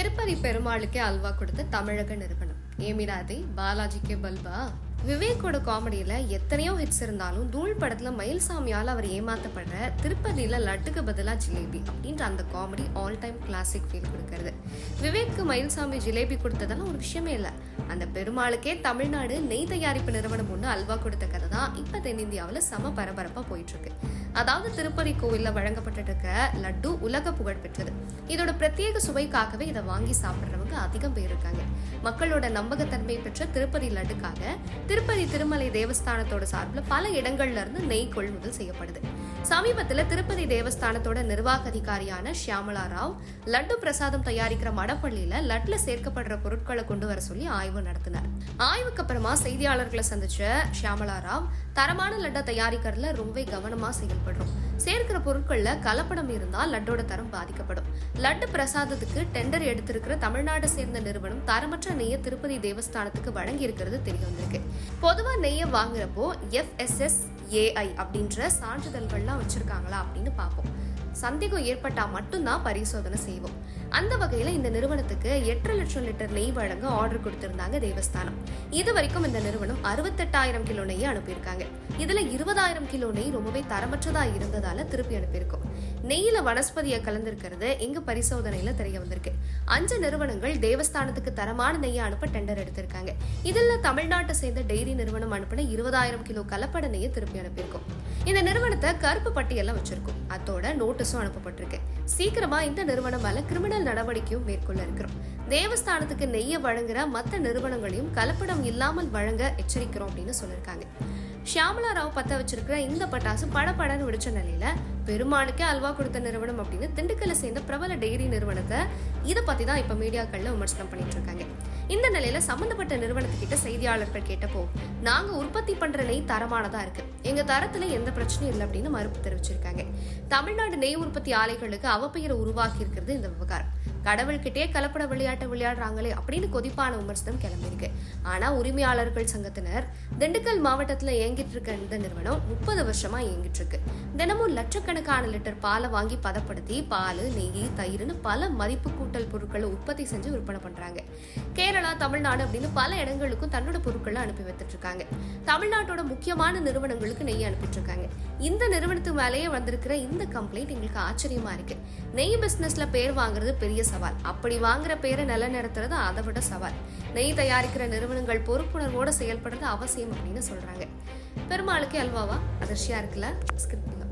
திருப்பதி பெருமாளுக்கே அல்வா கொடுத்த தமிழக நிறுவனம். ஏமிராதே பாலாஜிக்கே பல்பா விவேக்கோட காமெடியில் எத்தனையோ ஹிட்ஸ் இருந்தாலும் தூள் படத்தில் மயில்சாமியால் அவர் ஏமாத்தப்படுற திருப்பதியில் லட்டுக்கு பதிலாக ஜிலேபி அப்படின்ற அந்த comedy all time classic feel கொடுக்கறது. விவேக்கு மயில்சாமி ஜிலேபி கொடுத்ததெல்லாம் ஒரு விஷயமே இல்லை. அந்த பெருமாளுக்கே தமிழ்நாடு நெய் தயாரிப்பு நிறுவனம் ஒன்று அல்வா கொடுத்த கதை தான் இப்போ தென்னிந்தியாவில் சம பரபரப்பாக போயிட்டுருக்கு. அதாவது திருப்பதி கோவிலில் வழங்கப்பட்டு இருக்க லட்டு உலக புகழ் பெற்றது. இதோட பிரத்யேக சுவைக்காகவே இதை வாங்கி சாப்பிட்றவங்க அதிகம் பேர் இருக்காங்க. மக்களோட நம்பகத்தன்மை பெற்ற திருப்பதி லட்டுக்காக திருப்பதி திருமலை தேவஸ்தானத்தோட சார்பில் பல இடங்கள்ல இருந்து நெய் கொள்முதல் செய்யப்படுது. சமீபத்தில் திருப்பதி தேவஸ்தானத்தோட நிர்வாக அதிகாரியான ஷியாமலா ராவ் லட்டு பிரசாதம் தயாரிக்கிற மடப்பள்ளியில லட்ல சேர்க்கப்படுற பொருட்களை கொண்டு வர சொல்லி ஆய்வு நடத்தினார். ஆய்வுக்கு அப்புறமா செய்தியாளர்களை சந்திச்ச ஷியாமலா ராவ் தரமான லட்டை தயாரிக்கிறதுல ரொம்ப கவனமா செயல்படுறோம். சேர்க்கிற பொருட்கள்ல கலப்படம் இருந்தால் லட்டோட தரம் பாதிக்கப்படும். லட்டு பிரசாதத்துக்கு டெண்டர் எடுத்திருக்கிற தமிழ்நாடு சேர்ந்த நிறுவனம் தரமற்ற நெய்யை திருப்பதி தேவஸ்தானத்துக்கு வழங்கி இருக்கிறது தெரிய வந்திருக்கு. பொதுவா நெய்யை வாங்குறப்போ எஃப்எஸ்எஸ் ஏஐ அப்படின்ற சான்றிதழ்கள்லாம் வச்சிருக்காங்களா அப்படின்னு பார்ப்போம். சந்தேகம் ஏற்பட்டா மட்டும்தான் பரிசோதனை செய்வோம். அந்த வகையில இந்த நிறுவனத்துக்கு எட்டு லட்சம் லிட்டர் நெய் வழங்க ஆர்டர் கொடுத்திருந்தாங்க தேவஸ்தானம். இது வரைக்கும் இந்த நிறுவனம் அறுபத்தெட்டாயிரம் கிலோ நெய் அனுப்பியிருக்காங்க. இதுல இருபதாயிரம் கிலோ நெய் ரொம்பவே தரமற்றதா இருந்ததால திருப்பி அனுப்பியிருக்கோம். நெய்யில வனஸ்பதியை கலந்திருக்கிறது எங்க பரிசோதனையில தெரிய வந்திருக்கு. அஞ்சு நிறுவனங்கள் தேவஸ்தானத்துக்கு தரமான நெய்யை அனுப்ப டெண்டர் எடுத்திருக்காங்க. இதுல தமிழ்நாட்டை சேர்ந்த டெய்ரி நிறுவனம் அனுப்பின இருபதாயிரம் கிலோ கலப்பட நெய்யை திருப்பி அனுப்பியிருக்கோம். இந்த நிறுவனத்தை கருப்பு பட்டியெல்லாம் வச்சிருக்கோம். அதோட நோட்டீஸ் நோட்டீஸும் அனுப்பப்பட்டிருக்கு. சீக்கிரமா இந்த நிறுவனம் மேல கிரிமினல் நடவடிக்கையும் மேற்கொள்ள இருக்கிறோம். தேவஸ்தானத்துக்கு நெய்யை வழங்குற மற்ற நிறுவனங்களையும் கலப்படம் இல்லாமல் வழங்க எச்சரிக்கிறோம் அப்படின்னு சொல்லியிருக்காங்க. ஷியாமலா ராவ் பத்த வச்சிருக்கிற இந்த பட்டாசு படப்படன்னு வெடிச்ச நிலையில பெருமானுக்கே அல்வா கொடுத்த நிறுவனம் அப்படின்னு திண்டுக்கல்ல சேர்ந்த பிரபல டெய்ரி நிறுவனத்தை இதை பத்தி தான் இப்ப மீடியாக்கள்ல விமர்சனம் பண்ணிட்டு இருக்காங்க. இந்த நிலையில சம்பந்தப்பட்ட நிறுவனத்துக்கிட்ட செய்தியாளர்கள் கேட்டப்போ நாங்க உற்பத்தி பண்ற நெய் தரமானதா இருக்கு. எங்க தரத்துல எந்த பிரச்சனையும் இல்லை அப்படின்னு மறுப்பு தெரிவிச்சிருக்காங்க. தமிழ்நாடு நெய் உற்பத்தி ஆலைகளுக்கு அவப்பெயரை உருவாக்கி இருக்கிறது இந்த விவகாரம். கடவுள்கிட்டே கலப்பட விளையாட்டு விளையாடுறாங்களே அப்படின்னு கொதிப்பான விமர்சனம் கிளம்பியிருக்கு. ஆனா உரிமையாளர்கள் சங்கத்தினர் திண்டுக்கல் மாவட்டத்துல இயங்கிட்டு இருக்க இந்த நிறுவனம் முப்பது வருஷமா இயங்கிட்டு இருக்கு. தினமும் லட்சக்கணக்கான லிட்டர் பாலை வாங்கி பதப்படுத்தி பால் நெய் தயிர்னு பல மதிப்பு கூட்டல் பொருட்களை உற்பத்தி செஞ்சு விற்பனை பண்றாங்க. கேரளா தமிழ்நாடு அப்படின்னு பல இடங்களுக்கும் தன்னோட பொருட்களை அனுப்பி வைத்துட்டு இருக்காங்க. தமிழ்நாட்டோட முக்கியமான நிறுவனங்களுக்கு நெய் அனுப்பிட்டு இருக்காங்க. இந்த நிறுவனத்துக்கு மேலேயே வந்திருக்கிற இந்த கம்ப்ளைண்ட் எங்களுக்கு ஆச்சரியமா இருக்கு. நெய் பிசினஸ்ல பேர் வாங்குறது பெரிய சவால். அப்படி வாங்குற பேரை நிலைநிறுத்துறது அதை விட சவால். நெய் தயாரிக்கிற நிறுவனங்கள் பொறுப்புணர்வோட செயல்படுறது அவசியம் அப்படின்னு சொல்றாங்க. பெருமாளுக்கு அல்வாவா? அதிர்ச்சியா இருக்குல்ல? ஸ்கிரிப்ட்